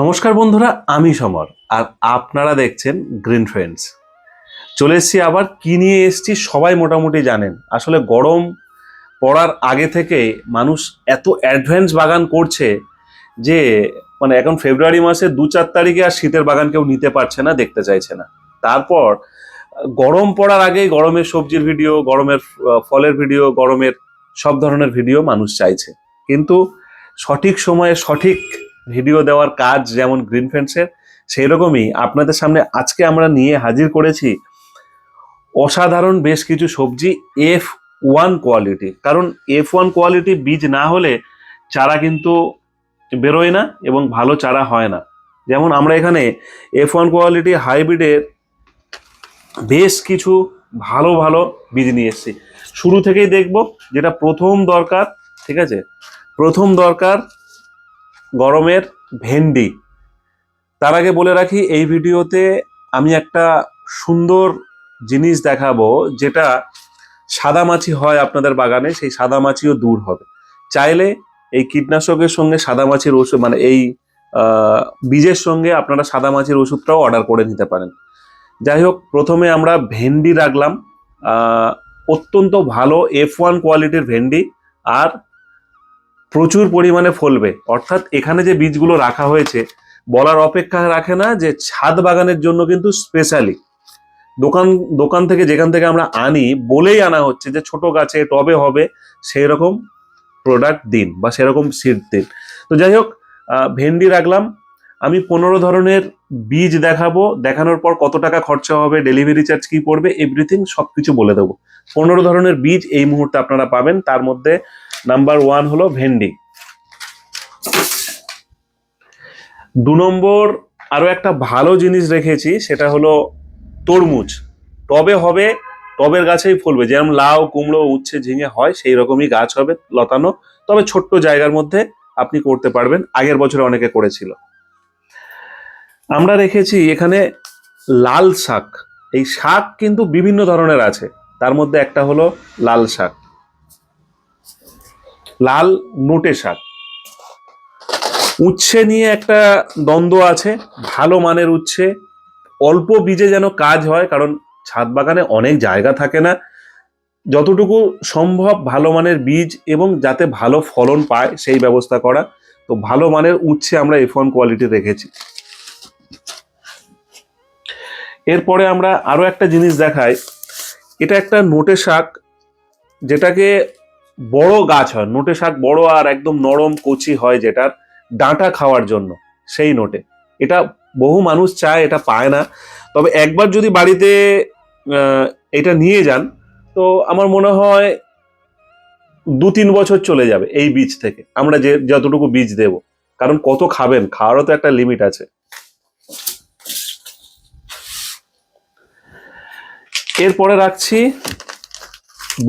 নমস্কার বন্ধুরা, আমি সমর আর আপনারা দেখছেন গ্রিন ফ্রেন্ডস চলে এসেছি আবার, কি নিয়ে এসছি সবাই মোটামুটি জানেন। আসলে গরম পড়ার আগে থেকে মানুষ এত অ্যাডভান্স বাগান করছে যে মানে এখন ফেব্রুয়ারি মাসে দু চার তারিখে আর শীতের বাগান কেউ নিতে পারছে না, দেখতে চাইছে না। তারপর, গরম পড়ার আগেই গরমের সবজির ভিডিও গরমের ফলের ভিডিও গরমের সব ধরনের ভিডিও মানুষ চাইছে। কিন্তু সঠিক সময়ে সঠিক ভিডিও দেওয়ার কাজ যেমন গ্রিন ফ্রেন্ডসের সেই রকমই আপনাদের সামনে আজকে আমরা নিয়ে হাজির করেছি অসাধারণ বেশ কিছু সবজি এফ ওয়ান কোয়ালিটি কারণ এফ ওয়ান কোয়ালিটি বীজ না হলে চারা কিন্তু বেরোয় না এবং ভালো চারা হয় না। যেমন আমরা এখানে এফ ওয়ান কোয়ালিটি হাইব্রিডের বেশ কিছু ভালো ভালো বীজ নিয়ে এসেছি। শুরু থেকেই দেখব যেটা প্রথম দরকার, ঠিক আছে? প্রথম দরকার গরমের ভেন্ডি। তার আগে বলে রাখি, এই ভিডিওতে আমি একটা সুন্দর জিনিস দেখাবো, যেটা সাদামাছি হয় আপনাদের বাগানে, সেই সাদা মাছিও দূর হবে। চাইলে এই কীটনাশকের সঙ্গে সাদামাছির ওষুধ মানে এই বীজের সঙ্গে আপনারা সাদামাছির ওষুধটাও অর্ডার করে নিতে পারেন। যাই হোক, প্রথমে আমরা ভেন্ডি রাখলাম। অত্যন্ত ভালো এফ ওয়ান কোয়ালিটির ভেন্ডি, আর প্রচুর পরিমাণে ফলবে। অর্থাৎ এখানে যে বীজগুলো রাখা হয়েছে, বলার অপেক্ষা রাখে না যে ছাদ বাগানের জন্য কিন্তু স্পেশালি দোকান দোকান থেকে যেখান থেকে আমরা আনি বলেই আনা হচ্ছে যে ছোট গাছে টবে হবে সেই রকম প্রোডাক্ট দিন বা সেরকম সিড দিন। তো যাই হোক ভেন্ডি রাখলাম। আমি পনেরো ধরনের বীজ দেখাবো। দেখানোর পর কত টাকা খরচা হবে, ডেলিভারি চার্জ কি পড়বে এভরিথিং সব কিছু বলে দেবো। পনেরো ধরনের বীজ এই মুহূর্তে আপনারা পাবেন। তার মধ্যে নাম্বার ওয়ান হলো ভেন্ডি। দু নম্বর আরও একটা ভালো জিনিস রেখেছি, সেটা হলো তরমুজ। টবে হবে টবের গাছেই ফলবে। যেরকম লাউ, কুমড়ো, উচ্ছে, ঝিঙে হয়, সেই রকমই গাছ হবে লতানো। তবে ছোট্ট জায়গার মধ্যে আপনি করতে পারবেন। আগের বছরে অনেকে করেছিল। আমরা রেখেছি এখানে লাল শাক। এই শাক কিন্তু বিভিন্ন ধরনের আছে। তার মধ্যে একটা হলো লাল শাক। লাল নোটে শাক উচ্ছে নিয়ে একটা দ্বন্দ্ব আছে, ভালো মানের উচ্ছে। অল্প বীজে যেন কাজ হয়, কারণ ছাদ বাগানে অনেক জায়গা থাকে না। যতটুকু সম্ভব ভালো মানের বীজ এবং যাতে ভালো ফলন পায় সেই ব্যবস্থা করা। তো ভালো মানের উচ্ছে আমরা এফ ওয়ান কোয়ালিটি রেখেছি। এরপরে আমরা আরও একটা জিনিস দেখাই। এটা একটা নোটে শাক যেটাকে বড় গাছ হয়, নোটে শাক বড় আর একদম নরম কচি হয় যেটার ডাঁটা খাওয়ার জন্য, সেই নোটে। এটা বহু মানুষ চায়, এটা পায় না। তবে একবার যদি বাড়িতে এটা নিয়ে যান, তো আমার মনে হয় দু তিন বছর চলে যাবে এই বীজ থেকে। আমরা যে, যতটুকু বীজ দেব। কারণ কত খাবেন? খাওয়ারও তো একটা লিমিট আছে। এরপরে রাখছি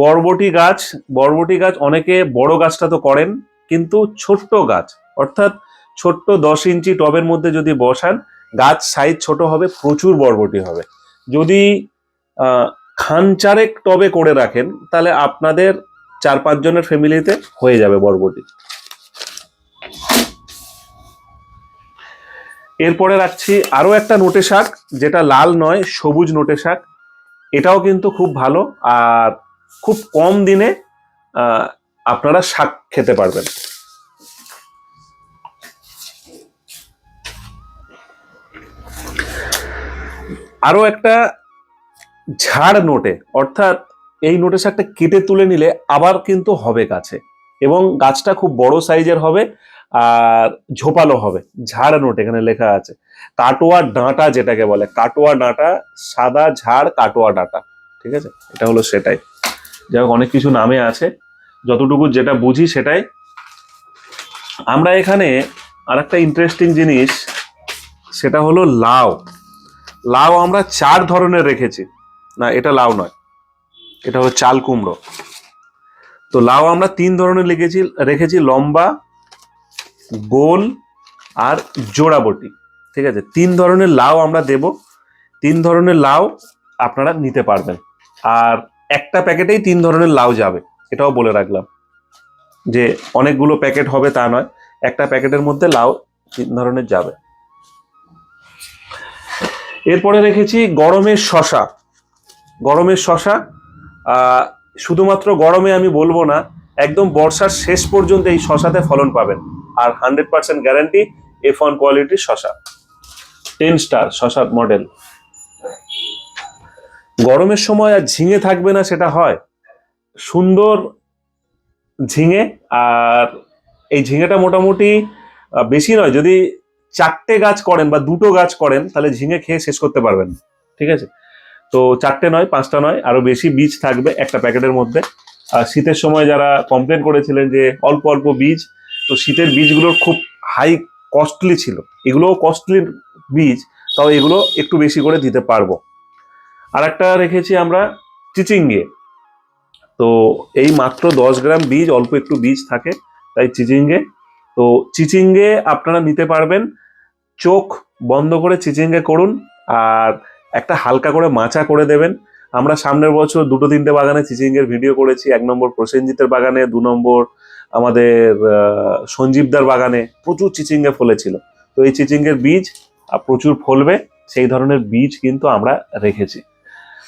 বরবটি গাছ বরবটি গাছ অনেকে বড় গাছটা তো করেন, কিন্তু ছোট্ট গাছ, অর্থাৎ ছোট্ট দশ ইঞ্চি টবের মধ্যে যদি বসান, গাছ সাইজ ছোট হবে, প্রচুর বরবটি হবে। যদি খান চারেক টবে করে রাখেন, তাহলে আপনাদের চার পাঁচ জনের ফ্যামিলিতে হয়ে যাবে বরবটি। এরপরে রাখছি আরও একটা নোটে শাক, যেটা লাল নয়, সবুজ নোটে শাক। এটাও কিন্তু খুব ভালো, আর খুব কম দিনে আপনারা শাক খেতে পারবেন। আরও একটা ঝাড় নোটে, অর্থাৎ এই নোটে শাকটা কেটে তুলে নিলে আবার কিন্তু হবে গাছে এবং গাছটা খুব বড় সাইজের হবে আর ঝোপালো হবে। ঝাড় নোট এখানে লেখা আছে। কাটোয়া ডাঁটা যেটাকে বলে, কাটোয়া ডাঁটা, সাদা ঝাড়, কাটোয়া ডাঁটা। ঠিক আছে? এটা হলো সেটাই। যাই অনেক কিছু নামে আছে। যতটুকু যেটা বুঝি সেটাই। আমরা এখানে আর একটা ইন্টারেস্টিং জিনিস, সেটা হলো লাউ। লাউ আমরা চার ধরনের রেখেছি। না, এটা লাউ নয়। এটা হলো চাল কুমড়ো। তো লাউ আমরা তিন ধরনের লিখেছি, রেখেছি, লম্বা, গোল আর জোড়াবটি ঠিক আছে? তিন ধরনের লাউ আমরা দেব। তিন ধরনের লাউ আপনারা নিতে পারবেন। আর একটা প্যাকেটেই তিন ধরনের লাউ যাবে, এটাও বলে রাখলাম। যে অনেকগুলো প্যাকেট হবে তা নয়, একটা প্যাকেটের মধ্যে লাউ তিন ধরনের যাবে। এরপরে রেখেছি গরমের শশা। গরমের শশা শুধুমাত্র গরমে আমি বলব না, একদম বর্ষার শেষ পর্যন্ত এই শশাতে ফলন পাবেন। আর hundred percent guarantee F one কোয়ালিটির শশা। টেন স্টার শশার মডেল গরমের সময় আর ঝিঙে থাকবে না, সেটা হয়। সুন্দর ঝিঙে আর এই ঝিঙেটা মোটামুটি বেশি নয়, যদি চারটে গাছ করেন বা দুটো গাছ করেন, তাহলে ঝিঙে খেয়ে শেষ করতে পারবেন, ঠিক আছে? তো চারটে নয়, পাঁচটা নয়, আরও বেশি বীজ থাকবে একটা প্যাকেটের মধ্যে। আর শীতের সময় যারা কমপ্লেন করেছিলেন যে অল্প অল্প বীজ, তো শীতের বীজগুলোর খুব হাই কস্টলি ছিল। এগুলোও কস্টলি বীজ, তাও এগুলো একটু বেশি করে দিতে পারব। আর একটা রেখেছি আমরা চিচিঙ্গে। তো এই মাত্র দশ গ্রাম বীজ, অল্প একটু বীজ থাকে তাই চিচিঙ্গে। তো চিচিঙ্গে আপনারা নিতে পারবেন, চোখ বন্ধ করে চিচিঙ্গে করুন আর একটা হালকা করে মাচা করে দেবেন। আমরা সামনের বছর দুটো তিনটে বাগানে চিচিঙ্গের ভিডিও করেছি, এক নম্বর প্রসেনজিতের বাগানে, দু নম্বর আমাদের সঞ্জীবদার বাগানে প্রচুর চিচিঙ্গে ফলেছিল। তো এই চিচিঙ্গের বীজ প্রচুর ফলবে, সেই ধরনের বীজ কিন্তু আমরা রেখেছি।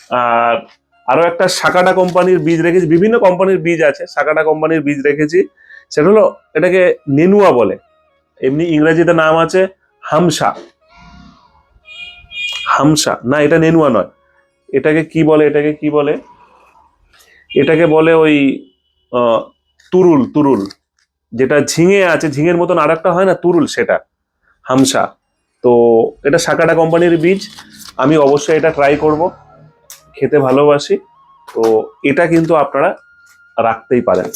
আর আরও একটা সাকাটা কোম্পানির বীজ রেখেছি, বিভিন্ন কোম্পানির বীজ আছে, সাকাটা কোম্পানির বীজ রেখেছি। সেটা হলো এটাকে নেনুয়া বলে। এমনি ইংরেজিতে নাম আছে হামসা। হামসা। না, এটা নেনুয়া নয়। এটাকে কি বলে, এটাকে কি বলে? এটাকে বলে ওই তুরুল তুরুল। যেটা ঝিঙে আছে, ঝিঙের মতন আর একটা হয় না, তুরুল সেটা, হামসা। তো এটা সাকাটা কোম্পানির বীজ। আমি অবশ্যই এটা ট্রাই করব। খেতে ভালোবাসি, তো এটা কিন্তু আপনারা রাখতেই পারেন।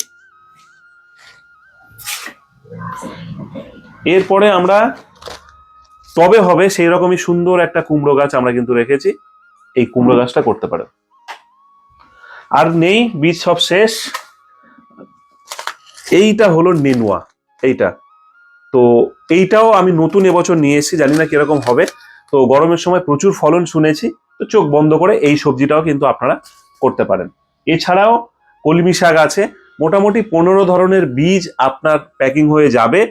এরপরে আমরা, তবে হবে সেই রকমই সুন্দর একটা কুমড়ো গাছ আমরা কিন্তু রেখেছি, এই কুমড়ো গাছটা করতে পারে আর নেই, বীজ সব শেষ। এইটা হলো নেনুয়া, এইটা। তো এইটাও আমি নতুন এবছর নিয়ে এসেছি, জানি না কীরকম হবে। তো গরমের সময় প্রচুর ফলন শুনেছি। তো চোখ বন্ধ করে এই সবজিটাও কিন্তু আপনারা করতে পারেন। এছাড়াও কলমি শাক আছে, মোটামুটি পনেরো ধরনের বীজ আপনার প্যাকিং হয়ে যাবে,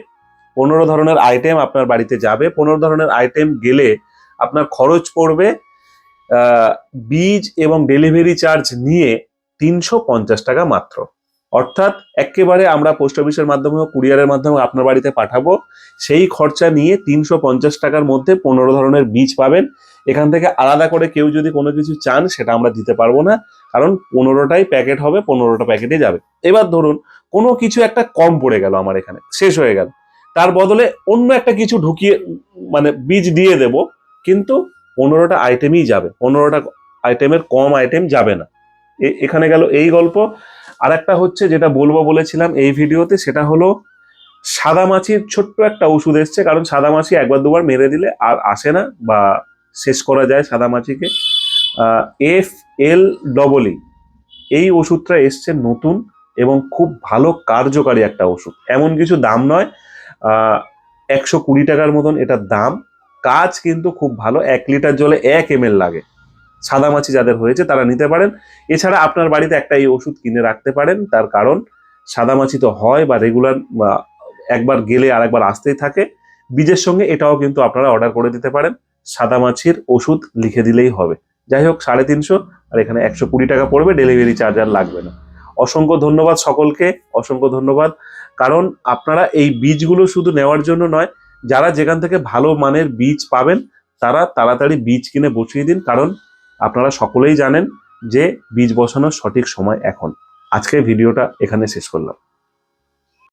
পনেরো ধরনের আইটেম আপনার বাড়িতে যাবে, পনেরো ধরনের আইটেম গেলে আপনার খরচ পড়বে বীজ এবং ডেলিভারি চার্জ নিয়ে তিনশো পঞ্চাশ টাকা মাত্র। অর্থাৎ একেবারে আমরা পোস্ট অফিসের মাধ্যমে কুরিয়ারের মাধ্যমে আপনার বাড়িতে পাঠাবো, সেই খরচা নিয়ে তিনশো পঞ্চাশ টাকার মধ্যে পনেরো ধরনের বীজ পাবেন। এখান থেকে আলাদা করে কেউ যদি কোনো কিছু চান, সেটা আমরা দিতে পারব না। কারণ পনেরোটাই প্যাকেট হবে, পনেরোটা প্যাকেটে যাবে। এবার ধরুন, কোনো কিছু একটা কম পড়ে গেল আমার এখানে, শেষ হয়ে গেল। তার বদলে অন্য একটা কিছু ঢুকিয়ে মানে বীজ দিয়ে দেব, কিন্তু পনেরোটা আইটেমই যাবে। পনেরোটা আইটেমের কম আইটেম যাবে না। এখানে গেল এই গল্প। আর একটা হচ্ছে যেটা বলব বলেছিলাম এই ভিডিওতে, সেটা হলো সাদা মাছির ছোট্ট একটা ওষুধ এসছে। কারণ সাদা মাছি একবার দুবার মেরে দিলে আর আসে না বা শেষ করা যায় সাদা মাছিকে এফ এল ডবলই এই ওষুধটা এসছে নতুন এবং খুব ভালো কার্যকারী একটা ওষুধ। এমন কিছু দাম নয় একশো কুড়ি টাকার মতন এটার দাম। কাজ কিন্তু খুব ভালো, এক লিটার জলে এক এম লাগে। সাদা মাছি যাদের হয়েছে তারা নিতে পারেন। এছাড়া আপনার বাড়িতে একটা এই ওষুধ কিনে রাখতে পারেন, তার কারণ সাদা মাছি তো হয় বা রেগুলার একবার গেলে আর একবার আসতেই থাকে। বীজের সঙ্গে এটাও কিন্তু আপনারা অর্ডার করে দিতে পারেন। সাদা মাছির ওষুধ লিখে দিলেই হবে। যাই হোক, সাড়ে তিনশো, আর এখানে একশো কুড়ি টাকা পড়বে ডেলিভারি চার্জ আর লাগবে না। অসংখ্য ধন্যবাদ সকলকে, অসংখ্য ধন্যবাদ। কারণ আপনারা এই বীজগুলো শুধু নেওয়ার জন্য নয়, যারা যেখান থেকে ভালো মানের বীজ পাবেন, তারা তাড়াতাড়ি বীজ কিনে বসিয়ে দিন। কারণ আপনারা সকলেই জানেন যে বীজ বসানোর সঠিক সময় এখন। আজকের ভিডিওটা এখানে শেষ করলাম।